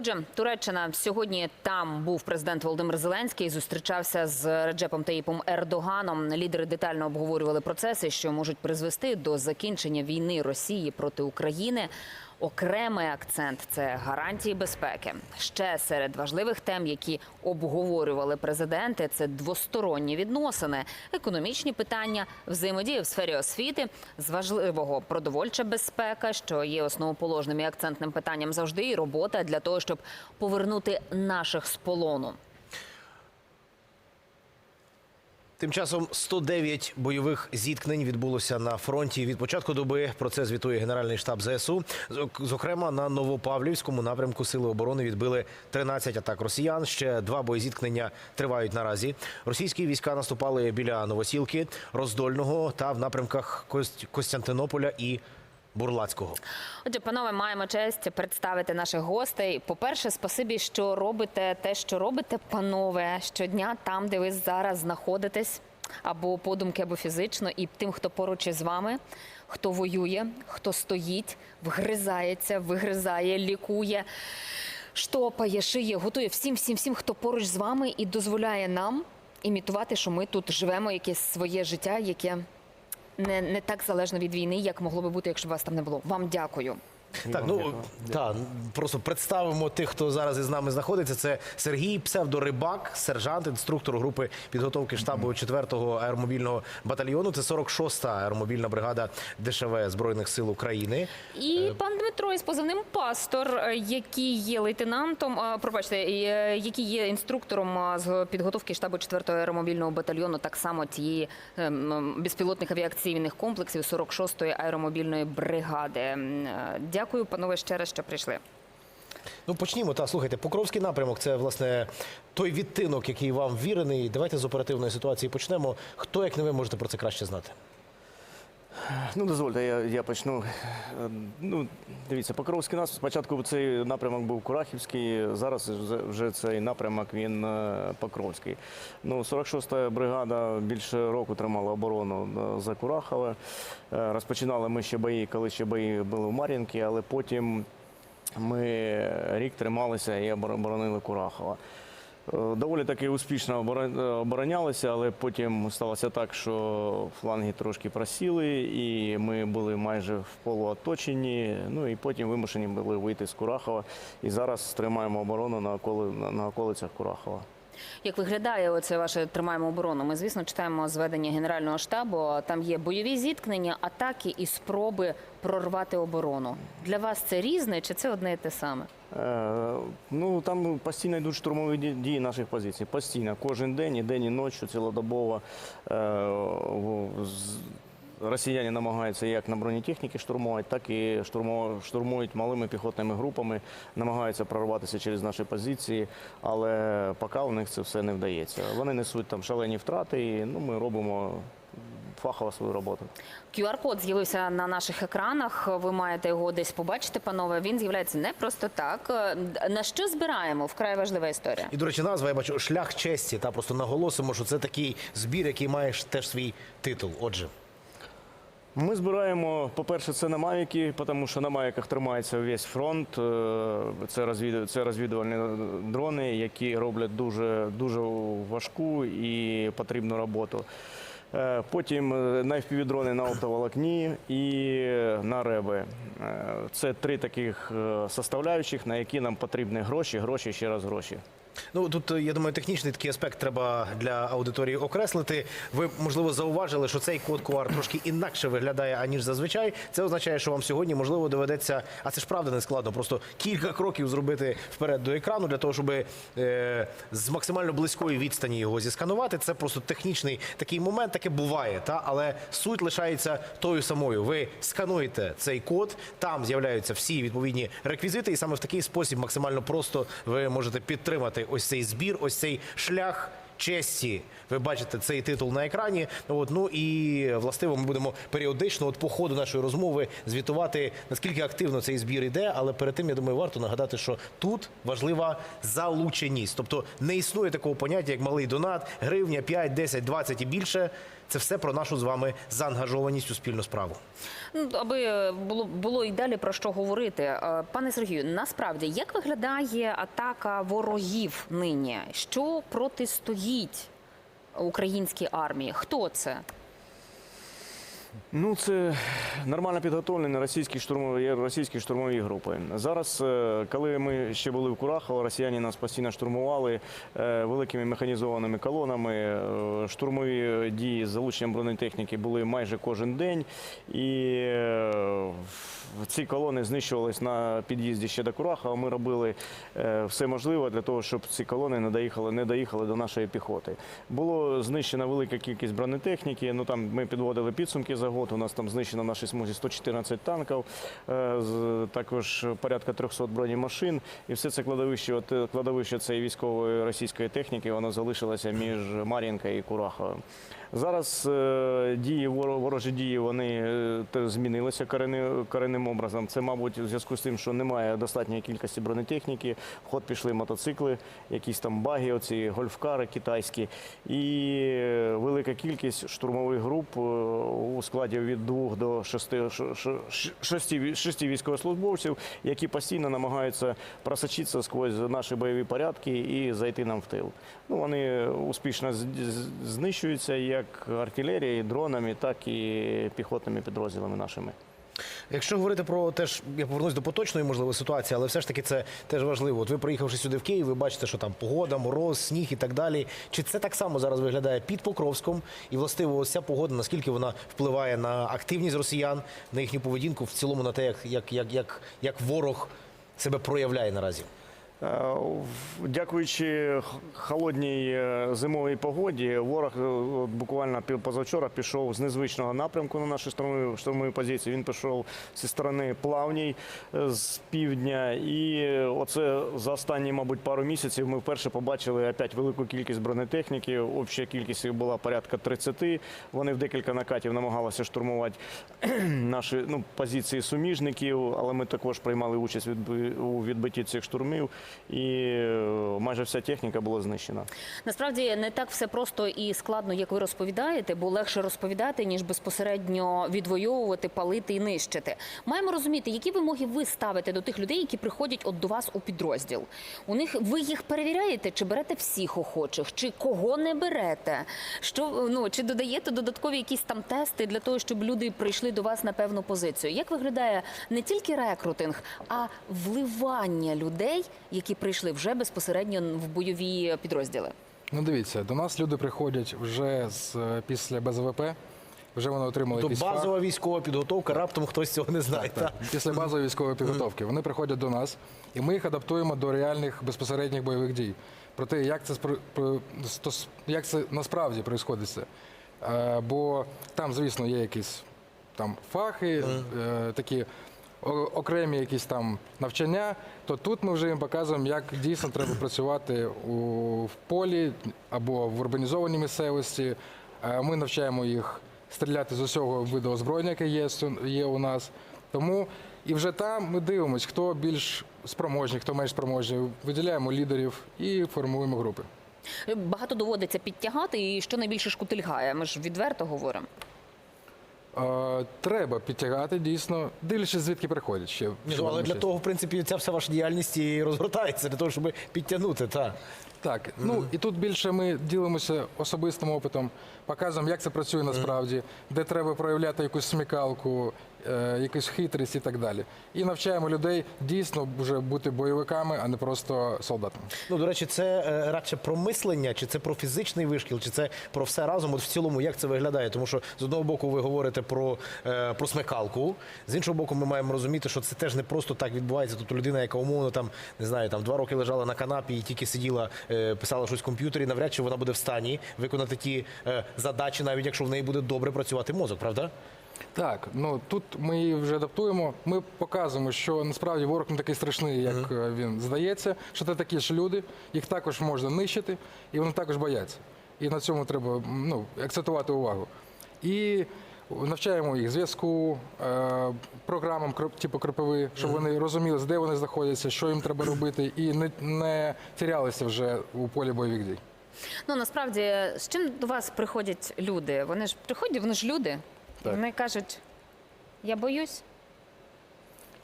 Отже, Туреччина сьогодні там був президент Володимир Зеленський. Зустрічався з Реджепом Таїпом Ердоганом. Лідери детально обговорювали процеси, що можуть призвести до закінчення війни Росії проти України. Окремий акцент це гарантії безпеки. Ще серед важливих тем, які обговорювали президенти, це двосторонні відносини, економічні питання, взаємодія в сфері освіти, з важливого продовольча безпека, що є основоположним і акцентним питанням завжди, і робота для того, щоб повернути наших з полону. Тим часом 109 бойових зіткнень відбулося на фронті від початку доби. Про це звітує Генеральний штаб ЗСУ. Зокрема, на Новопавлівському напрямку Сили оборони відбили 13 атак росіян. Ще два боєзіткнення тривають наразі. Російські війська наступали біля Новосілки, Роздольного та в напрямках Кост- Костянтинополя і Бурлацького. Отже, панове, маємо честь представити наших гостей. По-перше, спасибі, що робите те, що робите, панове, щодня там, де ви зараз знаходитесь, або подумки, або фізично, і тим, хто поруч із вами, хто воює, хто стоїть, вгризається, вигризає, лікує. Штопає, шиє, готує всім, всім, всім, хто поруч з вами і дозволяє нам імітувати, що ми тут живемо якесь своє життя, яке не, не так залежно від війни, як могло би бути, якщо вас там не було. Вам дякую. Так, ну та просто представимо тих, хто зараз із нами знаходиться. Це Сергій Псевдорибак, сержант, інструктор групи підготовки штабу 4-го аеромобільного батальйону. Це 46-та аеромобільна бригада ДШВ Збройних сил України. І пан Дмитро із позивним пастор, е, який є лейтенантом, а, пробачте, е, який є інструктором з підготовки штабу 4-го аеромобільного батальйону, так само цієї безпілотних авіаційних комплексів 46-ї аеромобільної бригади. Е, Дякую, панове, ще раз, що прийшли. Ну почнімо. Та слухайте, Покровський напрямок це власне той відтинок, який вам вірений. Давайте з оперативної ситуації почнемо. Хто як не ви можете про це краще знати? Ну, дозвольте, я, я почну. Е, Ну, дивіться, Покровський нас спочатку цей напрямок був Курахівський, зараз вже- цей напрямок він е, Покровський. Ну, 46-та бригада більше року тримала оборону е, за Курахове. Розпочинали ми ще бої, коли ще бої були в Мар'їнці, але потім ми рік трималися і оборонили Курахова. Е, Доволі таки успішно оборонялися, але потім сталося так, що фланги трошки просіли, і ми були майже в полуоточенні. Ну і потім вимушені були вийти з Курахова. І зараз тримаємо оборону на, околи, на околицях Курахова. Як виглядає оце ваше тримаємо оборону? Ми, звісно, читаємо зведення Генерального штабу. Там є бойові зіткнення, атаки і спроби прорвати оборону. Для вас це різне чи це одне і те саме? Е, ну там постійно йдуть штурмові дії наших позицій. Постійно, кожен день, і день, і ночі, цілодобово. Е, Росіяни намагаються як на бронетехніки штурмувати, так і штурмують малими піхотними групами, намагаються прорватися через наші позиції, але поки у них це все не вдається. Вони несуть там шалені втрати, і ну, ми робимо фахово свою роботу. QR-код з'явився на наших екранах. Ви маєте його десь побачити, панове. Він з'являється не просто так. На що збираємо? Вкрай важлива історія. І, до речі, назва я бачу шлях честі. Та просто наголосимо, що це такий збір, який має теж свій титул. Отже. Ми збираємо, по-перше, це на Мавіки, тому що на Мавіках тримається весь фронт. Е, Це, розвід... це розвідувальні дрони, які роблять дуже, дуже важку і потрібну роботу. Е, Потім е, на FPV-дрони на оптоволокні і на реби. Це три таких составляючих, на які нам потрібні гроші, гроші, ще раз гроші. Ну тут е, я думаю, технічний такий аспект треба для аудиторії окреслити. Ви можливо зауважили, що цей код QR трошки інакше виглядає аніж зазвичай. Це означає, що вам сьогодні можливо доведеться, а це ж правда не складно, просто кілька кроків зробити вперед до екрану для того, щоб е, з максимально близької відстані його зісканувати. Це просто технічний такий момент, таке буває, та але суть лишається тою самою. Ви скануєте цей код, там з'являються всі відповідні реквізити, і саме в такий спосіб максимально просто ви можете підтримати ось цей збір, ось цей шлях. Честі, ви бачите цей титул на екрані. От ну і властиво ми будемо періодично, от по ходу нашої розмови, звітувати наскільки активно цей збір іде. Але перед тим я думаю, варто нагадати, що тут важлива залученість. Тобто не існує такого поняття, як малий донат, гривня 5, 10, 20 і більше. Це все про нашу з вами заангажованість у спільну справу. Ну, аби було, було і далі про що говорити. Е, Пане Сергію, насправді як виглядає атака ворогів нині? Що протистоїть українській армії? Хто це? Ну, це нормально підготовлені російські штурмові, російські штурмові групи. Зараз, е, коли ми ще були в Курахово, росіяни нас постійно штурмували е, великими механізованими колонами. Е, Штурмові дії з залученням бронетехніки були майже кожен день. І ці колони знищувались на під'їзді ще до Курахова. Ми робили е, все можливе для того, щоб ці колони не доїхали, не доїхали до нашої піхоти. Було знищена велика кількість бронетехніки. Ну там ми підводили підсумки за год. У нас там знищено в нашій смузі 114 танків, е, також порядка 300 бронемашин. І все це кладовище, от, кладовище цієї військової російської техніки, воно залишилося між Мар'їнкою і Кураховим. Зараз е, дії ворожі дії вони е, змінилися коренним образом. Це, мабуть, у зв'язку з тим, що немає достатньої кількості бронетехніки. В ход пішли мотоцикли, якісь там баги, оці гольфкари китайські, і е, велика кількість штурмових груп у складі від двох до шести, шести, шести військовослужбовців, які постійно намагаються просочитися сквозь наші бойові порядки і зайти нам в тил. Ну, вони успішно знищуються як артилерією, дронами, так і піхотними підрозділами нашими. Якщо говорити про теж, я повернусь до поточної можливо ситуації, але все ж таки це теж важливо. От ви приїхавши сюди в Київ, ви бачите, що там погода, мороз, сніг і так далі. Чи це так само зараз виглядає під Покровськом? І властиво ось ця погода, наскільки вона впливає на активність росіян, на їхню поведінку, в цілому на те, як, як, як, як, як ворог себе проявляє наразі? Е, Дякуючи холодній е, зимовій погоді, ворог е, буквально позавчора пішов з незвичного напрямку на наші штурмові, штурмові позиції. Він пішов зі сторони плавній з півдня. І оце за останні, мабуть, пару місяців ми вперше побачили опять велику кількість бронетехніки. Обща кількість їх була порядка 30. Вони в декілька накатів намагалися штурмувати наші ну, позиції суміжників, але ми також приймали участь у відбитті цих штурмів, і е, майже вся техніка була знищена. Насправді не так все просто і складно, як ви розповідаєте, бо легше розповідати, ніж безпосередньо відвоювати, палити і нищити. Маємо розуміти, які вимоги ви ставите до тих людей, які приходять от до вас у підрозділ. У них ви їх перевіряєте, чи берете всіх охочих, чи кого не берете? Що ну чи додаєте додаткові якісь там тести для того, щоб люди прийшли до вас на певну позицію? Як виглядає не тільки рекрутинг, а вливання людей, які прийшли вже безпосередньо в бойові підрозділи? Ну дивіться, до нас люди приходять вже з е, після БЗВП, вже вони отримали То якийсь фах. базова військова підготовка, раптом хтось цього не знає. та? після базової військової підготовки. Вони приходять до нас, і ми їх адаптуємо до реальних безпосередніх бойових дій. Про те, як це як це насправді відбувається. Е, Бо там, звісно, є якісь там фахи, е, такі окремі якісь там навчання, то тут ми вже їм показуємо, як дійсно треба працювати у, в полі або в урбанізованій місцевості. Е, Ми навчаємо їх стріляти з усього виду озброєння, яке є, є у нас. Тому і вже там ми дивимося, хто більш спроможний, хто менш спроможний. Виділяємо лідерів і формуємо групи. Багато доводиться підтягати, і що найбільше шкутильгає. Ми ж відверто говоримо. Е, Треба підтягати дійсно, дивлячись, звідки приходять ще. Ну, але для того, в принципі, ця вся ваша діяльність і розгортається для того, щоб підтягнути. Та. Так, ну і тут більше ми ділимося особистим опитом, показуємо, як це працює насправді, де треба проявляти якусь смікалку, е, якусь хитрість і так далі. І навчаємо людей дійсно вже бути бойовиками, а не просто солдатами. Ну, до речі, це е, радше про мислення, чи це про фізичний вишкіл, чи це про все разом. От в цілому, як це виглядає? Тому що з одного боку ви говорите про, е, про смикалку, з іншого боку, ми маємо розуміти, що це теж не просто так відбувається. Тобто людина, яка умовно там не знаю, там два роки лежала на канапі і тільки сиділа, писала щось в комп'ютері, навряд чи вона буде в стані виконати ті е, задачі, навіть якщо в неї буде добре працювати мозок, правда? Так, ну тут ми її вже адаптуємо. Ми показуємо, що насправді ворог не такий страшний, як е, він здається, що це такі ж люди, їх також можна нищити, і вони також бояться. І на цьому треба ну, акцентувати увагу. І навчаємо їх зв'язку, е, програмам типу кропиви, щоб вони розуміли, де вони знаходяться, що їм треба робити, і не, не тірялися вже у полі бойових дій. Ну насправді, з чим до вас приходять люди? Вони ж приходять, вони ж люди. Так. Вони кажуть, я боюсь.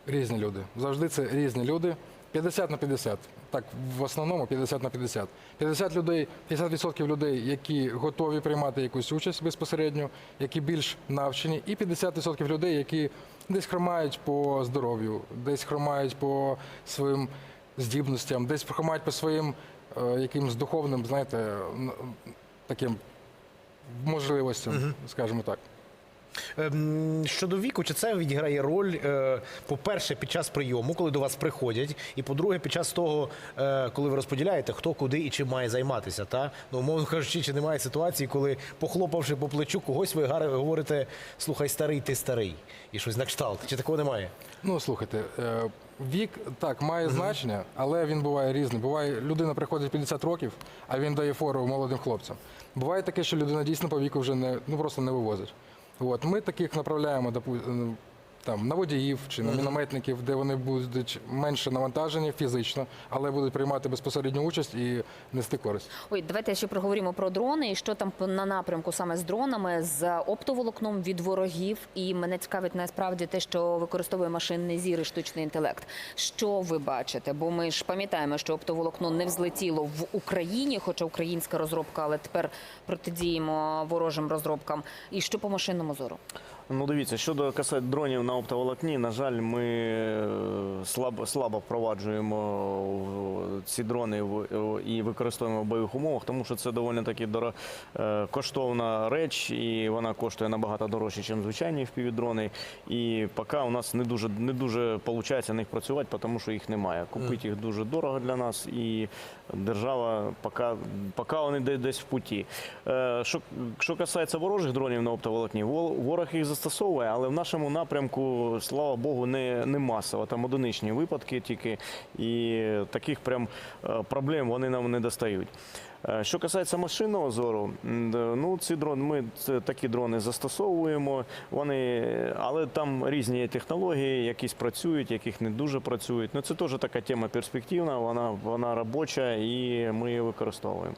Різні люди. Завжди це різні люди. 50 на 50. Так, в основному 50 на 50. 50 людей, 50% людей, які готові приймати якусь участь безпосередньо, які більш навчені, і 50% людей, які десь хромають по здоров'ю, десь хромають по своїм здібностям, десь хромають по своїм е, якимось духовним, знаєте, таким можливостям, скажімо так. Ем, Щодо віку, чи це відіграє роль, е, по-перше, під час прийому, коли до вас приходять, і по-друге, під час того, е, коли ви розподіляєте, хто куди і чим має займатися. Та? Ну, умовно кажучи, чи немає ситуації, коли, похлопавши по плечу когось, ви говорите, слухай, старий, ти старий, і щось на кшталт. Чи такого немає? Ну, слухайте, е, вік так має значення, але він буває різний. Буває, людина приходить 50 років, а він дає фору молодим хлопцям. Буває таке, що людина дійсно по віку вже не ну просто не вивозить. От ми таких направляємо допу- е, там на водіїв чи на мінометників, де вони будуть менше навантажені фізично, але будуть приймати безпосередню участь і нести користь. Ой, давайте ще проговоримо про дрони і що там на напрямку саме з дронами, з оптоволокном від ворогів. І мене цікавить насправді те, що використовує машинний зір і штучний інтелект. Що ви бачите? Бо ми ж пам'ятаємо, що оптоволокно не взлетіло в Україні, хоча українська розробка, але тепер протидіємо ворожим розробкам. І що по машинному зору? Ну, дивіться, щодо касет дронів на оптоволокні, на жаль, ми е, слабо, слабо впроваджуємо ці дрони і використовуємо в бойових умовах, тому що це доволі таки доро- е, коштовна реч, і вона коштує набагато дорожче, ніж звичайні впівдрони. І поки у нас не дуже не дуже виходить на них працювати, тому що їх немає. Купити їх дуже дорого для нас, і держава поки, поки вони десь в путі. Е, Що, що касається ворожих дронів на оптоволокні, ворог їх застосовує, але в нашому напрямку, слава Богу, не, не масово. Там одиничні випадки тільки, і таких прям е, проблем вони нам не достають. Е, Що касається машинного зору, ну ці дрони, ми такі дрони застосовуємо. Вони, але там різні технології, якісь працюють, яких не дуже працюють. Ну це теж така тема перспективна, вона, вона робоча і ми її використовуємо.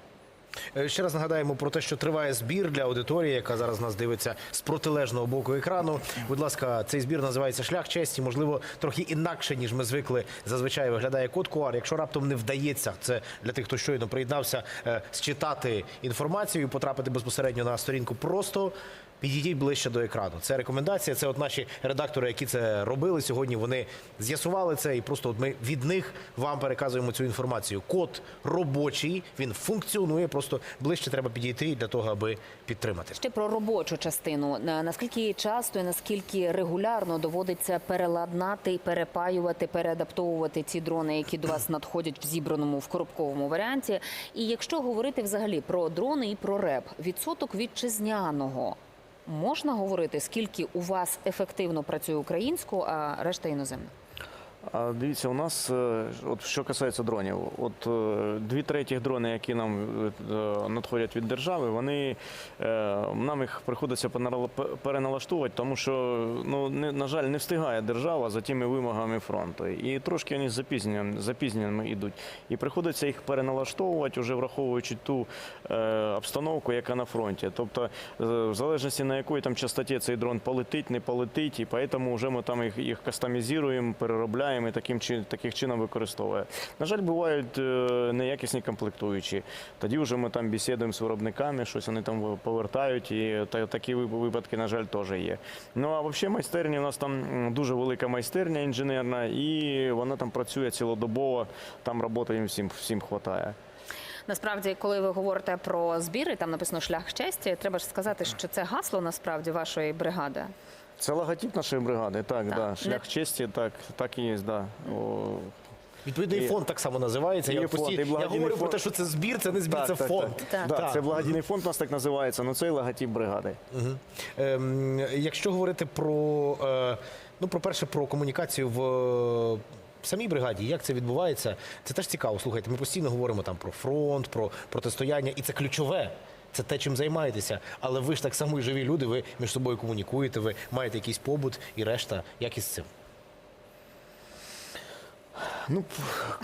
Е, Ще раз нагадаємо про те, що триває збір для аудиторії, яка зараз нас дивиться з протилежного боку екрану. Будь ласка, цей збір називається Шлях честі. Можливо, трохи інакше, ніж ми звикли. Зазвичай виглядає код QR. Якщо раптом не вдається, це для тих, хто щойно приєднався, е, считати інформацію і потрапити безпосередньо на сторінку. Просто підійдіть ближче до екрану. Це рекомендація. Це от наші редактори, які це робили сьогодні. Вони з'ясували це, і просто от ми від них вам переказуємо цю інформацію. Код робочий, він функціонує. Просто ближче треба підійти для того, аби підтримати. Ще про робочу частину. Наскільки часто і наскільки регулярно доводиться переладнати, перепаювати, переадаптовувати ці дрони, які до вас надходять в зібраному в коробковому варіанті? І якщо говорити взагалі про дрони і про РЕП, відсоток вітчизняного. Можна говорити, скільки у вас ефективно працює українську, а решта іноземна? Дивіться, у нас, е, от що касається дронів, от е, дві третіх дрони, які нам е, надходять від держави, вони нам їх приходиться переналаштовувати, тому що ну на жаль не встигає держава за тими вимогами фронту. І трошки вони з запізненням запізненнями йдуть. І приходиться їх переналаштовувати, уже враховуючи ту обстановку, яка на фронті. Тобто, в залежності на якої там частоті цей дрон полетить, не полетить, і тому вже ми там їх, їх кастомізуємо, переробляємо і таким таких чином використовуємо. На жаль, бувають е, неякісні комплектуючі. Тоді вже ми там бесідуємо з виробниками, щось вони там повертають, і та, такі вип- випадки, на жаль, теж є. Ну а взагалі майстерні у нас там дуже велика майстерня інженерна, і вона там працює цілодобово, там роботи їм всім всім вистачає. Насправді, коли ви говорите про збіри, там написано шлях честі. Треба ж сказати, що це гасло насправді вашої бригади. Це логотип нашої бригади, так, Так. да. шлях честі, так, так і є, да. О, Відповідно, і фонд так само називається. і Я, фонд, і я благодійний говорю про фонд. те, що це збір, це не збір, це фонд. Так. Да, Так. Це благодійний фонд у нас так називається, але це і логотип бригади. Ем, якщо говорити про, е, ну, про перше, про комунікацію в е, самій бригаді, як це відбувається, це теж цікаво. Слухайте, ми постійно говоримо там про фронт, про протистояння, і це ключове. Це те, чим займаєтеся. Але ви ж так само і живі люди, ви між собою комунікуєте, ви маєте якийсь побут і решта. Як із цим? Ну,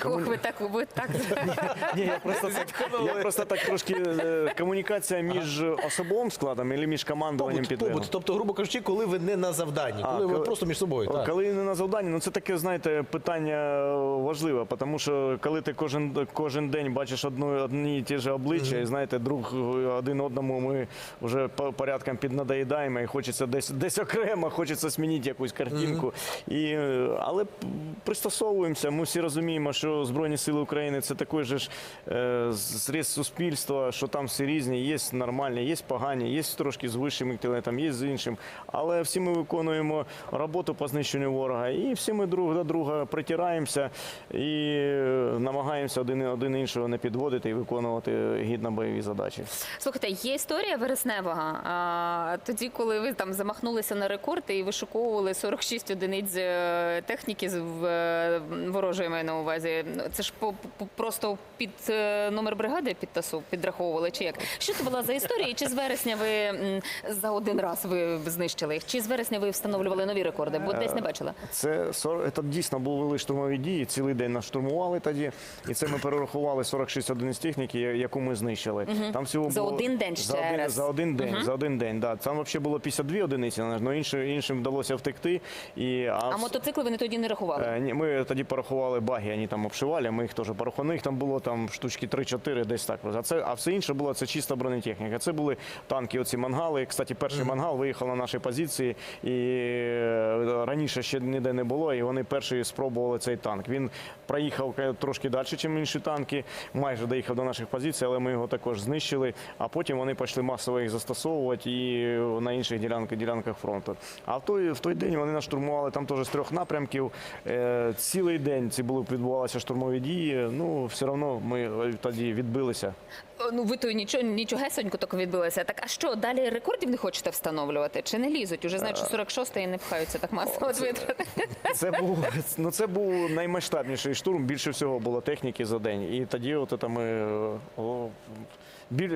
Ох, ви так, ви так. Ні, я просто я просто так трошки е, комунікація між особовим складом і між командуванням Побут, підлеглим. побут. Тобто, грубо кажучи, коли ви не на завданні, А, коли ви коли- просто між собою. Так. Коли не на завданні, ну це таке, знаєте, питання важливе, тому що коли ти кожен, кожен день бачиш одну, одні і ті ж обличчя, і знаєте, друг один одному ми вже по- порядком піднадоїдаємо, і хочеться десь, десь окремо, хочеться змінити якусь картинку. І, е, але п- пристосовуємося, ми всі розуміємо, що Збройні Сили України це такий же ж е, зріз суспільства, що там всі різні, є нормальні, є погані, є трошки з вищим інтелектом, є з іншим. Але всі ми виконуємо роботу по знищенню ворога, і всі ми друг до друга притираємося і е, намагаємося один, один іншого не підводити і виконувати гідно бойові задачі. Слухайте, є історія вересневого. А, тоді, коли ви там замахнулися на рекорд і вишуковували 46 одиниць е, техніки в, е, ворожої маю на увазі. Це ж по, по- просто під е, номер бригади підтасу підраховували чи як? Що це була за історія? І чи з вересня ви за один раз ви знищили їх? Чи з вересня ви встановлювали нові рекорди? Бо десь не бачила. Це це дійсно були штурмові дії. Цілий день нас штурмували тоді, і це ми перерахували 46 одиниць техніки, яку ми знищили. Там всього За було один день за ще один, раз. за один день. За один день. Да. Там взагалі було 52 одиниці, але іншим, іншим вдалося втекти. І а, А мотоцикли ви тоді не рахували? Е, Ні, ми тоді порахували баги, вони там обшивали, ми їх теж порахували. Їх там було там штучки 3-4, десь так. А, це, а все інше було це чиста бронетехніка. Це були танки, оці мангали. Кстати, перший мангал виїхав на наші позиції, і е, раніше ще ніде не було, і вони перші спробували цей танк. Він проїхав трошки далі, ніж інші танки, майже доїхав до наших позицій, але ми його також знищили. А потім вони почали масово їх застосовувати і на інших ділянках, ділянках фронту. А в той, в той день вони нас штурмували там теж з трьох напрямків. Е, цілий день ці були відбувалися штурмові дії. Ну, все одно ми е, тоді відбилися. Ну ви то нічого нічогесенько так відбилося. Так а що далі рекордів не хочете встановлювати? Чи не лізуть? Уже знають, що 46 і не пхаються так масово от витрати. Це був, ну, це був наймасштабніший штурм. Більше всього було техніки за день. І тоді, от це ми е, о,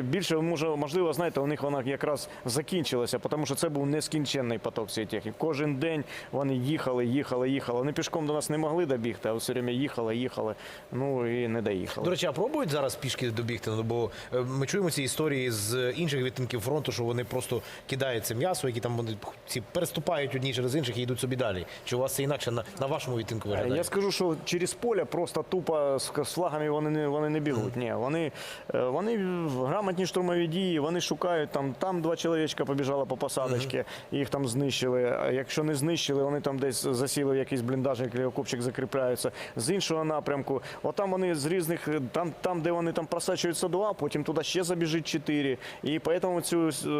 більше може, можливо, знаєте, у них вона якраз закінчилася, тому що це був нескінченний поток цієї техніки. Кожен день вони їхали, їхали, їхали. Вони пішком до нас не могли добігти, а все время їхали, їхали. Ну і не доїхали. До речі, а пробують зараз пішки добігти? Ну, бо е, ми чуємо ці історії з інших відтинків фронту, що вони просто кидають це м'ясо, які там вони ці переступають одні через інших і йдуть собі далі. Чи у вас це інакше на, на вашому відтинку виглядає? Я скажу, що через поле просто тупо з флагами вони не вони не бігуть. Ні, вони, е, вони грамотні штурмові дії, вони шукають там. Там два чоловічка побіжало по посадочці, їх там знищили. А якщо не знищили, вони там десь засіли в якийсь бліндаж, який окопчик закріпляються. З іншого напрямку, отам вони з різних там, там, де вони там просачуються два, потім туди ще забіжить чотири. І тому цю е,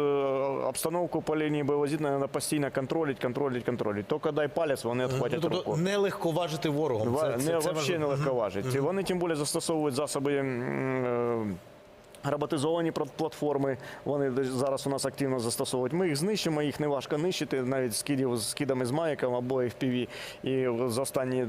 обстановку по лінії бойового треба постійно контролити, контролити, контролити. Тільки дай палець, вони відхватять тобто руку. нелегко важити ворогом. Це, не, це, це вообще важливо. нелегко важить. Вони тим більше застосовують засоби. м, е, Роботизовані пла- платформи, вони зараз у нас активно застосовують. Ми їх знищимо, їх не важко нищити, навіть скидів з скидами з маяком або FPV. І за останні,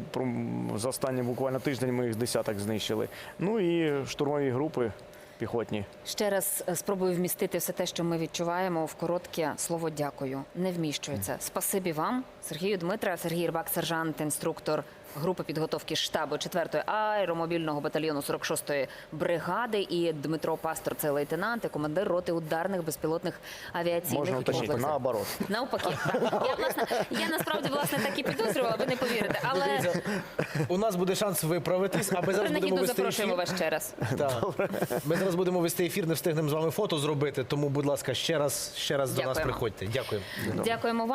за останні буквально тиждень ми їх десяток знищили. Ну і штурмові групи піхотні. Ще раз е, спробую вмістити все те, що ми відчуваємо в коротке слово дякую. Не вміщується. Спасибі вам, Сергію Дмитра, Сергій Рибак, сержант, інструктор групи підготовки штабу 4-ї аеромобільного батальйону 46-ї бригади, і Дмитро Пастор, це лейтенант і командир роти ударних безпілотних авіаційних Можна уточнити, комплексів. наоборот. Навпаки, так. Я, власне, я насправді власне так і підозрювала, ви не повірите. Але У нас буде шанс виправитись, а ми зараз будемо принагідно вести запрошуємо ефір. вас ще раз. Так. Ми зараз будемо вести ефір, не встигнемо з вами фото зробити. Тому, будь ласка, ще раз, ще раз до нас Дякуємо. приходьте. Дякую. Дякуємо вам.